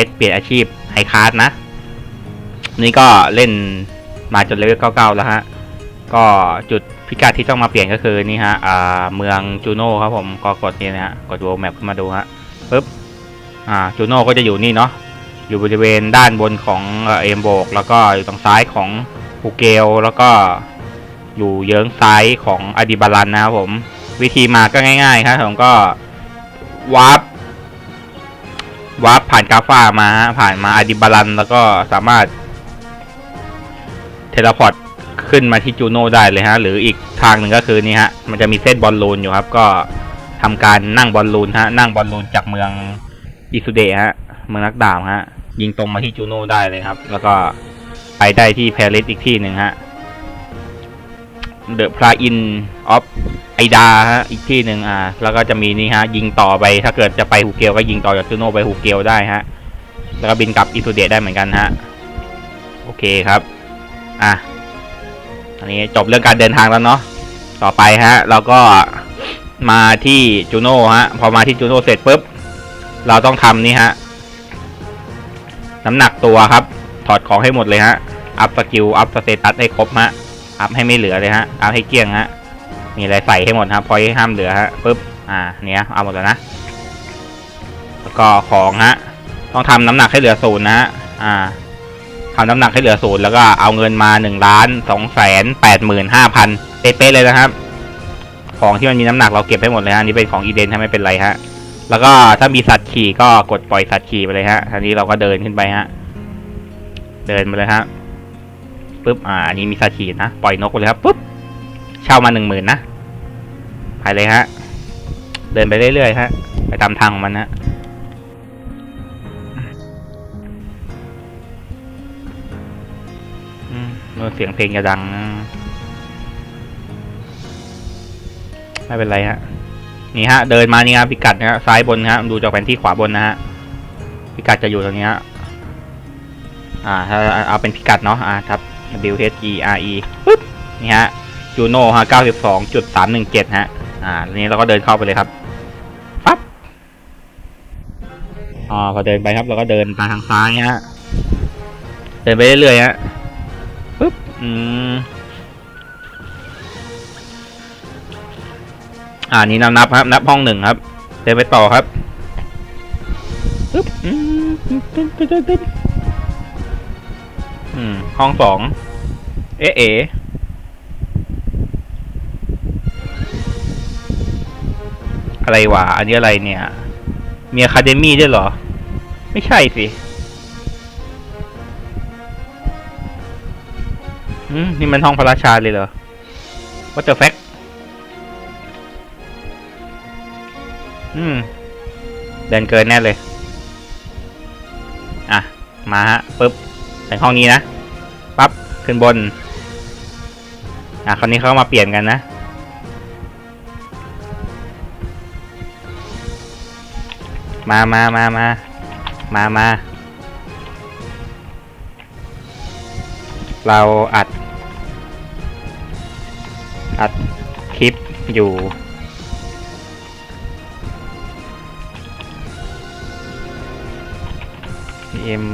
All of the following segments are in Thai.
สเปลี่ยนอาชีพไฮคาร์ดนะ นี่ก็เล่นมาจนเลเวล99 แล้วฮะ ก็จุดพิกัดที่ต้องมาเปลี่ยนก็คือนี่ฮะอ่าเมืองจูโน่ครับผมก็กดนี่นะฮะ กด World Map ขึ้นมาดูฮะปึ๊บอ่าจูโน่ก็จะอยู่นี่เนาะอยู่บริเวณด้านบนของเอมโบก แล้วก็อยู่ตรงซ้ายของภูเกลแล้วก็อยู่เยื้องซ้ายของอดิบาลันนะครับผม วิธีมาก็ง่ายๆครับผมก็วาร์ป วาร์ปผ่านกาฟ้ามาฮะผ่านมาอดิบาลัน แล้วก็สามารถ เทเลพอร์ตขึ้นมาที่จูโน่ได้เลยฮะ หรืออีกทางหนึ่งก็คือนี่ฮะ มันจะมีเส้นบอลลูนอยู่ครับ ก็ทำการนั่งบอลลูนฮะ นั่งบอลลูนจากเมืองอิสุเดะฮะ เมืองนักดาบฮะ ยิงตรงมาที่จูโน่ได้เลยครับ แล้วก็ไปได้ที่แพริสอีกที่หนึ่งฮะ เดอะพลาอินออฟไอดาฮะอีกที่หนึ่งอ่า แล้วก็จะมีนี่ฮะ ยิงต่อไปถ้าเกิดจะไปฮูเกลก็ยิงต่อจากจูโน่ไปฮูเกลได้ฮะ แล้วก็บินกลับอิสุเดะได้เหมือนกันฮะ โอเคครับ อะอันนี้จบเรื่องการเดินทางแล้วเนาะต่อไปฮะ เราก็มาที่จูโน่ฮะ พอมาที่จูโน่เสร็จปุ๊บ เราต้องทำนี่ฮะ น้ำหนักตัวครับ ถอดของให้หมดเลยฮะ อัพสกิล อัพสเตตัสให้ครบฮะ อัพให้ไม่เหลือเลยฮะอัพให้เกลี้ยงฮะมีอะไรใส่ให้หมดฮะพอยห้ามเหลือฮะปุ๊บอ่าเนี้ยเอาหมดแล้วนะแล้วก็ของฮะต้องทำน้ำหนักให้เหลือศูนย์นะฮะอ่าทำน้ำหนักให้เหลือศูนย์แล้วก็เอาเงินมาหนึ่งล้านสองแสนแปดหมื่นห้าพันเป๊ะๆเลยนะครับ ของที่มันมีน้ำหนักเราเก็บให้หมดเลยฮะนนี้เป็นของอีเดนถ้าไม่เป็นไรฮะแล้วก็ถ้ามีสัตว์ขี่ก็กดปล่อยสัตว์ขี่ไปเลยฮะทีนี้เราก็เดินขึ้นไปฮะ เดินไปเลยฮะ ปุ๊บอ่าอันนี้มีสัตว์ขี่นะปล่อยนกไปเลยครับปุ๊บเช่ามาหนึ่งหมื่นนะไปเลยฮะ เดินไปเรื่อยๆฮะ ไปตามทางของมันฮะอืมเมื่อเสียงเพลงจะดังนะไม่เป็นไรฮะ นี่ฮะ เดินมานี่ครับพิกัดนะฮะซ้ายบนนะฮะดูจากแผนที่ขวาบนนะฮะพิกัดจะอยู่ตรงนี้ฮะอ่าถ้าเอาเป็นพิกัดเนาะอ่าครับ W H E R E ปึ๊บนี่ฮะจูโน่ฮะ92.317 ฮะ อ่าทีนี้เราก็เดินเข้าไปเลยครับปั๊บอ่าพอเดินไปครับเราก็เดินมาทางซ้ายฮะ เดินไปเรื่อยๆฮะปึ๊บ อืม อ่านี่นับนับครับ นับห้องหนึ่งครับ เดินไปต่อครับปึ๊บ อืมห้องสอง อ๊ะเอ๋อะไรวะ อันนี้อะไรเนี่ย มีอะคาเดมี่ด้วยเหรอ ไม่ใช่สิอืมนี่มันห้องพระราชาเลยเหรอ What the fact อืม เดินเกินแน่เลย อะ มาฮะปึ๊บถึงห้องนี้นะ ปั๊บ ขึ้นบน อะคราวนี้เขามาเปลี่ยนกันนะ มามามามามามา เราอัด อัดคลิปอยู่ เอ็ม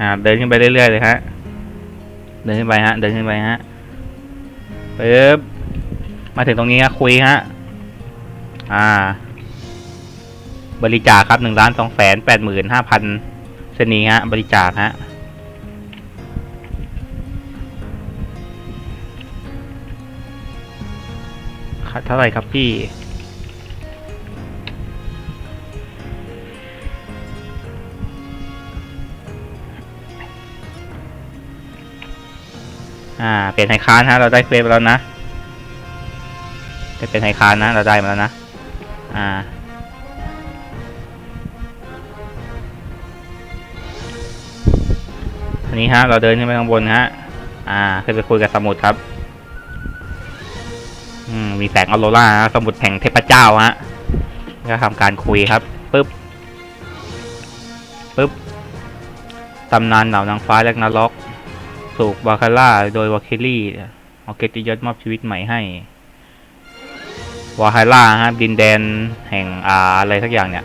อ่า เดินขึ้นไปเรื่อยๆเลยฮะ เดินขึ้นไปฮะ เดินขึ้นไปฮะปึ๊บ มาถึงตรงนี้ฮะคุยฮะ อ่า บริจาคครับหนึ่งล้านสองแสนแปดหมื่นห้าพันเซนีฮะ บริจาคฮะเท่าไหร่ครับพี่ อ่า เปลี่ยนไฮคานฮะ เราได้เฟซไปแล้วนะจะเป็นไฮคานนะ เราได้มาแล้วนะ อ่า อันนี้ฮะ เราเดินขึ้นไปข้างบนฮะ อ่าขึ้นไปคุยกับสมุทรครับ อืม มีแสงออโรราสมุทรแห่งเทพเจ้าฮะ ก็ทำการคุยครับปึ๊บปึ๊บตำนานเหล่านางฟ้าและนรก สูกบาคาร่า โดยวาเคลลี่เอาเกติยศมอบชีวิตใหม่ให้ วาฮาร่าฮะดินแดนแห่งอาอะไรสักอย่างเนี่ย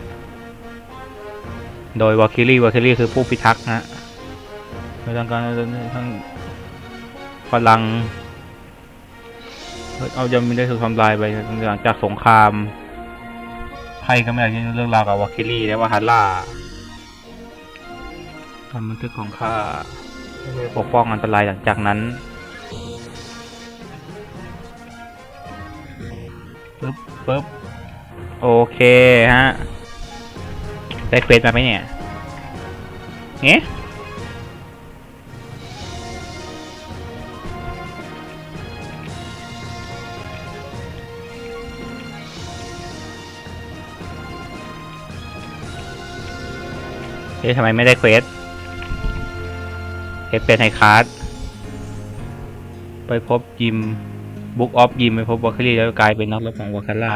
โดยวาคิรีวาคิรีคือผู้พิทักษ์ฮะไม่ต้องการทั้งพลังเอายังไม่ได้ถูกทำลายไปหลังจากสงครามใครก็ไม่อยากจะเรื่องราวกับวาคิรีและวาฮาร่าทำบันทึกของข้า ปกป้องอันตรายหลังจากนั้นปึ๊บปึ๊บโอเคฮะ ได้เควสมาไหมเนี่ยเอ๊ะเอ๊ะทำไมไม่ได้เควส เควสเป็นไฮคาร์ดไปพบยิมบุ๊กออฟยิมไปพบวอคคารีแล้วกลายเป็นนักรบของวอคคาร่า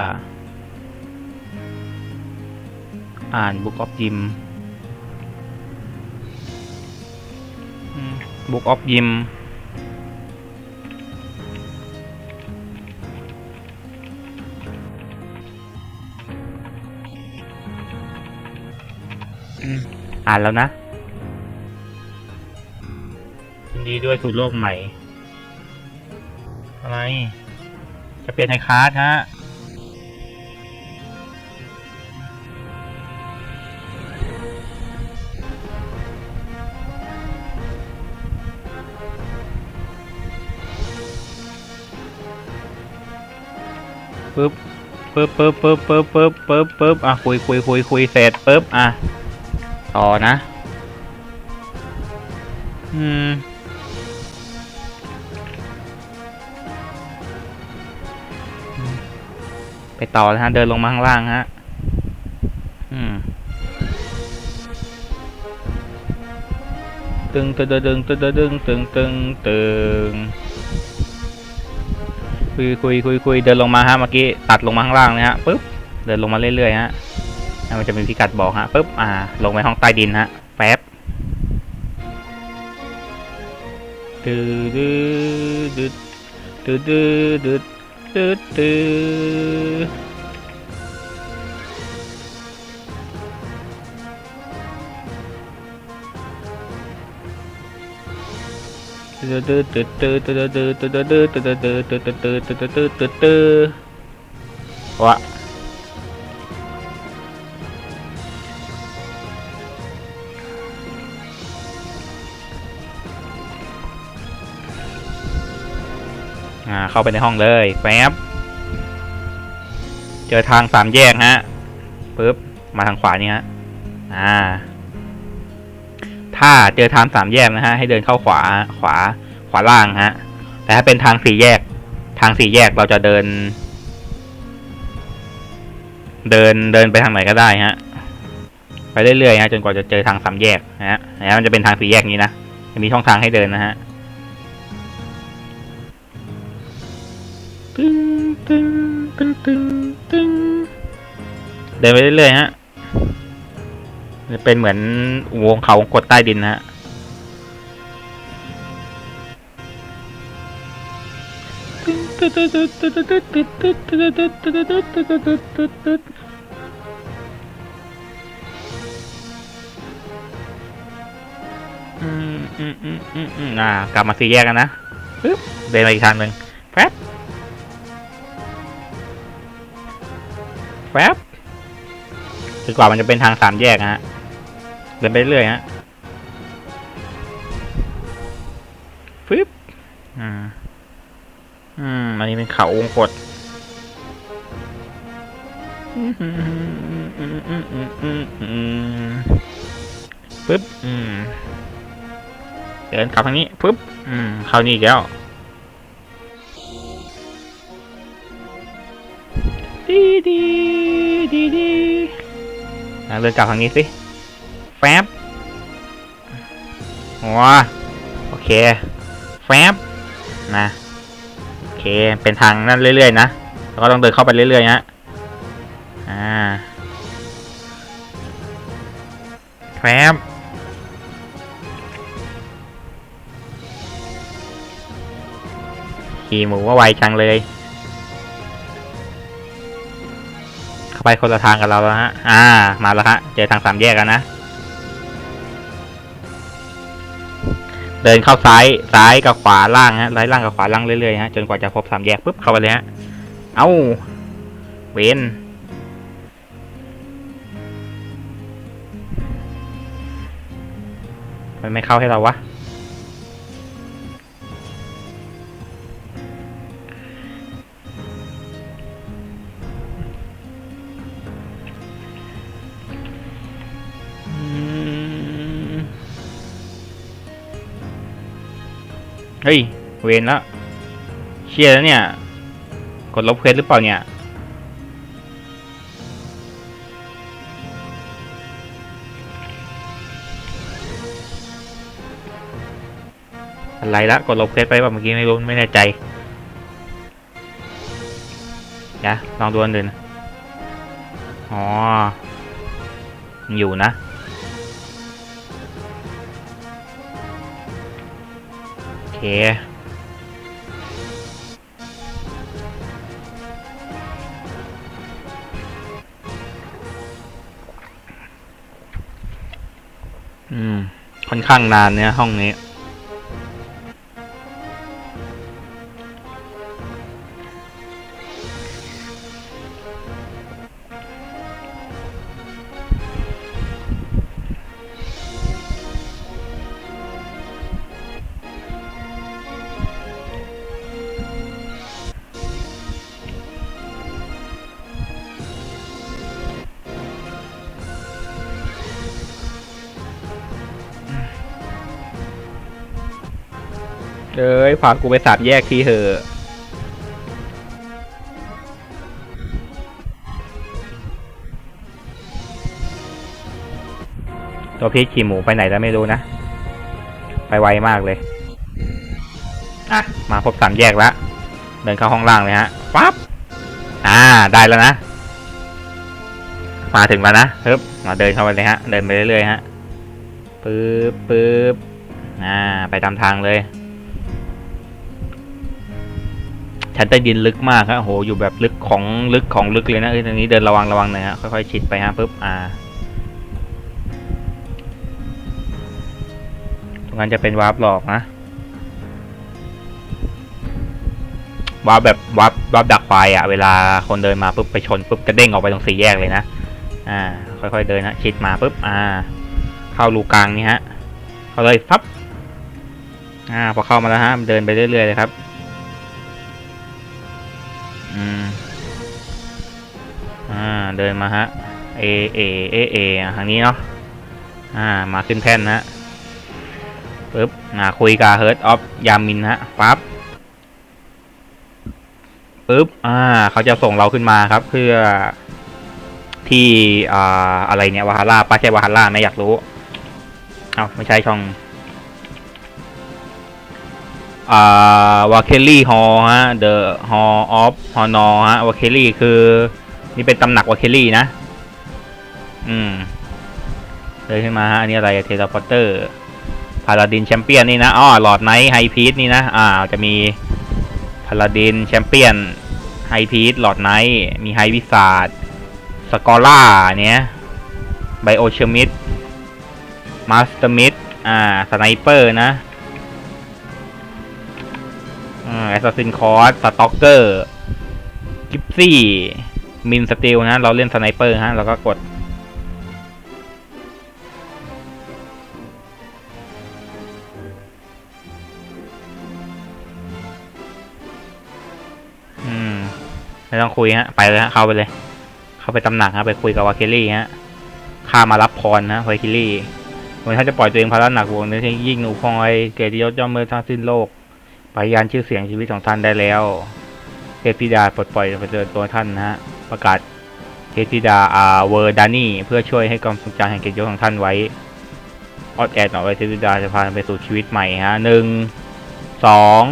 อ่านบุ๊กออฟยิมบุ๊กออฟยิมอ่านแล้วนะ ดีด้วยสู่โลกใหม่ อะไร จะเปลี่ยนไฮคาร์ดฮะปึ๊บปึ๊บปึ๊บปึ๊บปึ๊บปึ๊บปึ๊บปึ๊บอะคุยคุยคุยคุยเสร็จปึ๊บอะต่อนะ อืม ไปต่อนะฮะ เดินลงมาข้างล่างฮะ อืมตึงตึงตึงตึงตึงตึงตึงตึงคุยคุยคุยคุยเดินลงมาฮะเมื่อกี้ตัดลงมาข้างล่างเลยฮะปึ๊บเดินลงมาเรื่อยๆฮะแล้วมันจะมีพิกัดบอกฮะปึ๊บอ่า ลงไปห้องใต้ดินฮะแป๊บดืดื้อดื้อดื้อดื้อดื้อดื้อดื้ อดื้อดื้อดื้อดื้อดื้อดื้อดื้อดื้อดื้อดื้อดื้อดื้อดื้อดื้อดื้อดื้อดื้อดื้อดื้อวะ เข้าไปในห้องเลยแป๊บเจอทางสามแยกฮะปึ๊บมาทางขวานี่ฮะอ่า ถ้าเจอทางสามแยกนะฮะ ให้เดินเข้าขวาขวาขวาล่างฮะ แต่ถ้าเป็นทางสี่แยก ทางสี่แยกเราจะเดิน เดินเดินไปทางไหนก็ได้ฮะ ไปเรื่อยๆฮะจนกว่าจะเจอทางสามแยกนะฮะแล้วมันจะเป็นทางสี่แยกนี้นะจะมีช่องทางให้เดินนะฮะ ตึงตึงตึงตึงเดินไปเรื่อยๆฮะจะเป็นเหมือนวงเขาวงกดใต้ดินนะฮะอืมอืมอืมอืมอ่ากลับมาสี่แยกกันนะเดินมาอีกทางหนึ่งแป๊บ แป๊บจนกว่ามันจะเป็นทางสามแยกนะฮะ เดินไปเรื่อยฮะฟึบอืมอืม อันนี้เป็นเขาวงกดปึ๊บ อืม เดินกลับทางนี้ปึ๊บ อืม เข้านี่อีกแล้ว ดีดีดีดีอะเดินกลับทางนี้สิแฟบว้าโอเค แฟบนะโอเค เป็นทางนั่นเรื่อยๆนะ แล้วก็ต้องเดินเข้าไปเรื่อยๆฮะอ่าแฟบขี่หมูว่าไวจังเลย ไปคนละทางกับเราแล้วฮะ อ่า มาแล้วฮะ เจอทางสามแยกกันนะ เดินเข้าซ้าย ซ้ายกับขวาล่างฮะซ้ายล่างกับขวาล่างเรื่อยๆฮะ จนกว่าจะพบสามแยกปุ๊บเข้าไปเลยฮะ เอ้า เวนมันไม่เข้าให้เราวะ เฮ้ย เวนแล้วเชียร์แล้วเนี่ย กดลบเควสหรือเปล่าเนี่ย อะไรละกดลบเควสไปแบบเมื่อกี้ไม่รู้ไม่แน่ใจเดี๋ยวลองดูอันอื่นอ๋อ อยู่นะ อเคอืม ค่อนข้างนานเนี่ยห้องนี้ เอ้ยพากูไปสามแยกทีเหอะตัวพีชขี่หมูไปไหนแล้วไม่รู้นะ ไปไวมากเลย อะ มาพบสามแยกแล้ว เดินเข้าห้องล่างเลยฮะปั๊บ อ่า ได้แล้วนะ มาถึงแล้วนะเฮ้บมาเดินเข้าไปเลยฮะ เดินไปเรื่อยๆฮะ ปึ๊บปึ๊บอ่า ไปตามทางเลย ชั้นใต้ดินลึกมากครับโหอยู่แบบลึกของลึกของลึกเลยนะเอ้ยตรงนี้เดินระวังระวังหน่อยฮะค่อยๆชิดไปฮะปุ๊บอ่าตรงนั้นจะเป็นวาร์ปหลอกนะวาร์ปแบบวาร์ปวาร์ปดักไฟอะเวลาคนเดินมาปุ๊บไปชนปุ๊บกระเด้งออกไปตรงสี่แยกเลยนะอ่า ค่อยๆเดินฮะชิดมาปุ๊บอ่า เข้ารูกลางนี่ฮะเข้าเลยฟับอ่าพอเข้ามาแล้วฮะเดินไปเรื่อยๆเลยครับ อืมอ่าเดินมาฮะเอเอเอเอทางนี้เนาะอ่ามาขึ้นแท่นนะฮะปึ๊บอ่าคุยกับเฮิร์ตออฟยามินฮะปั๊บปึ๊บอ่าเขาจะส่งเราขึ้นมาครับ เพื่อที่อ่าอะไรเนี่ยวาฮาร่าป้าใช่วาฮาร่าไม่อยากรู้ เอ้าไม่ใช่ช่อง อ่าวาเคลลี่ฮอฮะเดอะฮอออฟฮอนอฮะวาเคลลี่คือ นี่เป็นตำหนักวาเคลลี่นะ อืมเลยขึ้นมาฮะอันนี้อะไรเทเลพอร์เตอร์พาลาดินแชมเปี้ยนนี่นะอ๋อหลอดไนท์ไฮพีทนี่นะ อ่า จะมีพาลาดินแชมเปี้ยนไฮพีทหลอดไนท์มีไฮวิสาดสกอล่าเนี้ยไบโอเชมิดมาสเตอร์มิดอ่า สไนเปอร์นะ แอสซัสซินคอร์สสต็อกเกอร์กิฟซี่มินสติลนะเราเล่นสไนเปอร์ฮะเราก็กด อืม ไม่ต้องคุยฮะ ไปเลยฮะ เข้าไปเลย เข้าไปตำหนักฮะ ไปคุยกับวาเคลลี่ฮะข้ามารับพรนะวาเคลลี่วันท่าจะปล่อยตัวเองภาระหนักวงในที่ยิ่งหนูพอยเกียรติยศย่อมเมื่อทั้งสิ้นโลก ปฏิญาณชื่อเสียงชีวิตของท่านได้แล้วเทพธิดาปลดปล่อยไปเจอตัวท่านนะฮะประกาศเทพธิดาอาเวอร์ดานี่เพื่อช่วยให้กองทรงจำแห่งเกียรติยศของท่านไว้ออดแอดหน่อยไว้เทพธิดาจะพาไปสู่ชีวิตใหม่ฮะหนึ่งสอง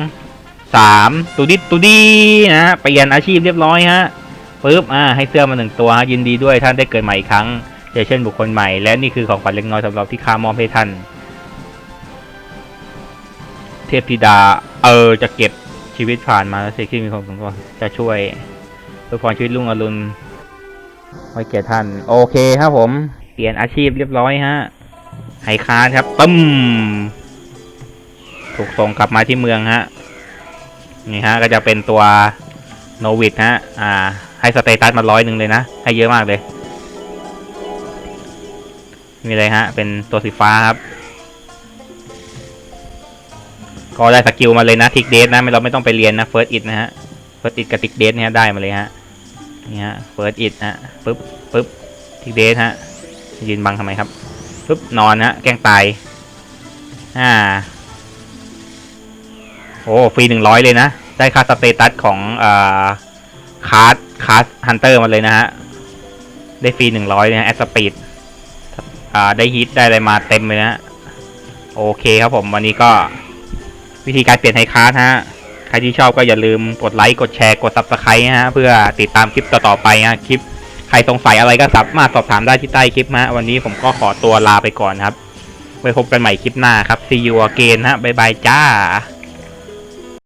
สามตูดิตูดีนะฮะเปลี่ยนอาชีพเรียบร้อยฮะปึ๊บอ่าให้เสื้อมาหนึ่งตัวฮะยินดีด้วยท่านได้เกิดใหม่อีกครั้งเจอเช่นบุคคลใหม่และนี่คือของขวัญเล็กน้อยสำหรับที่ข้ามอบให้ท่านเทพธิดา เออจะเก็บชีวิตผ่านมาแล้วเสกที่มีความสมควรจะช่วยเพื่อพรชีวิตลุงอรุณไว้เกียรติท่าน โอเคครับผม เปลี่ยนอาชีพเรียบร้อยฮะไฮคาร์ครับตึ้มถูกส่งกลับมาที่เมืองฮะ นี่ฮะ ก็จะเป็นตัวโนวิดฮะ อ่า ให้สเตตัสมาร้อยหนึ่งเลยนะ ให้เยอะมากเลย มีอะไรฮะ เป็นตัวสีฟ้าครับ ก็ได้สกิลมาเลยนะทิกเดทนะไม่เราไม่ต้องไปเรียนนะเฟิร์สอิดนะฮะเฟิร์สอิดกับทิกเดทเนี่ยได้มาเลยฮะนี่ฮะเฟิร์สอิดฮะปึ๊บปึ๊บทิกเดทฮะยืนบังทำไมครับปึ๊บนอนฮะแกล้งตายอ่าโอ้ฟรีหนึ่งร้อยเลยนะ ได้ค่าสเตตัสของอ่าคาร์ดคาร์ดฮันเตอร์มาเลยนะฮะได้ฟรีหนึ่งร้อยนะแอสปีดอ่าได้ฮิตได้อะไรมาเต็มเลยนะโอเคครับผมวันนี้ก็ วิธีการเปลี่ยนไฮคาร์ดฮะ ใครที่ชอบก็อย่าลืมกดไลค์ กดแชร์ กด subscribe ฮะ เพื่อติดตามคลิปต่อๆไปฮะ คลิป ใครสงสัยอะไรก็สามารถสอบถามได้ที่ใต้คลิปฮะ วันนี้ผมก็ขอตัวลาไปก่อนครับ ไว้พบกันใหม่คลิปหน้าครับ see you again ฮะ บ๊ายบายจ้า